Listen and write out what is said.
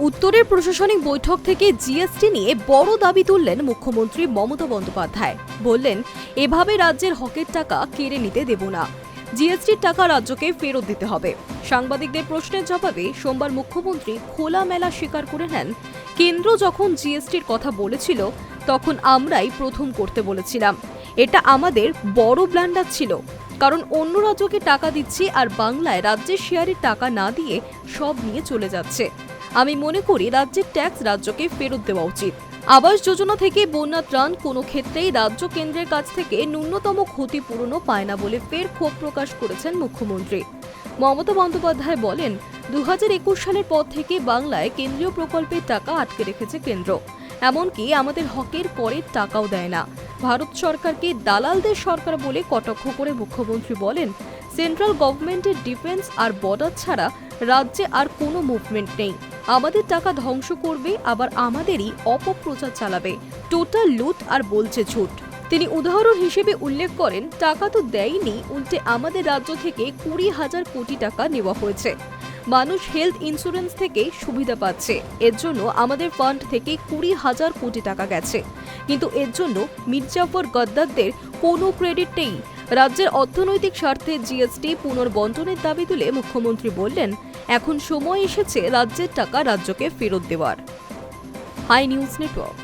উত্তরের প্রশাসনিক বৈঠক থেকে জিএসটি নিয়ে বড় দাবি তুললেন মুখ্যমন্ত্রী মমতা বন্দ্যোপাধ্যায়। বললেন, এভাবে রাজ্যের হকের টাকা কেড়ে নিতে দেব না। জিএসটির টাকা রাজ্যকে ফেরত দিতে হবে। সাংবাদিকদের প্রশ্নের জবাবে সোমবার মুখ্যমন্ত্রী খোলামেলা স্বীকার করে নেন। কেন্দ্র যখন জিএসটির কথা বলেছিল, তখন আমরাই প্রথম করতে বলেছিলাম। এটা আমাদের বড় ব্ল্যান্ডার ছিল। কারণ অন্য রাজ্যকে টাকা দিচ্ছি আর বাংলায় রাজ্যের শেয়ারের টাকা না দিয়ে সব নিয়ে চলে যাচ্ছে। আমি মনে করি রাজ্যের ট্যাক্স রাজ্যকে ফেরত দেওয়া উচিত। আবাস যোজনা থেকে বন্যা ত্রাণ কোনো ক্ষেত্রেই রাজ্য কেন্দ্রের কাছ থেকে ন্যূনতম ক্ষতিপূরণও পায় না বলে ফের ক্ষোভ প্রকাশ করেছেন মুখ্যমন্ত্রী। মমতা বন্দ্যোপাধ্যায় বলেন দু হাজার একুশ সালের পর থেকে বাংলায় কেন্দ্রীয় প্রকল্পের টাকা আটকে রেখেছে কেন্দ্র। এমনকি আমাদের হকের করের টাকাও দেয় না। ভারত সরকারকে দালালদের সরকার বলে কটাক্ষ করে মুখ্যমন্ত্রী বলেন, সেন্ট্রাল গভর্নমেন্টের ডিফেন্স আর বর্ডার ছাড়া রাজ্যে আর কোনো মুভমেন্ট নেই। আমাদের টাকা ধ্বংস করবে, আবার আমাদেরই অপপ্রচার চালাবে। টোটাল লুট আর বলছে ঝুট। তিনি উদাহরণ হিসেবে উল্লেখ করেন, টাকা তো দেয়নি, উল্টে আমাদের রাজ্য থেকে কুড়ি হাজার কোটি টাকা নেওয়া হয়েছে। মানুষ হেলথ ইন্স্যুরেন্স থেকে সুবিধা পাচ্ছে। এর জন্য আমাদের ফান্ড থেকে কুড়ি হাজার কোটি টাকা গেছে। কিন্তু এর জন্য মির্জাফর গদ্দারদের কোনো ক্রেডিট নেই। রাজ্যের অর্থনৈতিক স্বার্থে জিএসটি পুনর্বন্টনের দাবি তুলে মুখ্যমন্ত্রী বললেন, এখন সময় এসেছে রাজ্যের টাকা রাজ্যকে ফেরত দেওয়ার। High news network.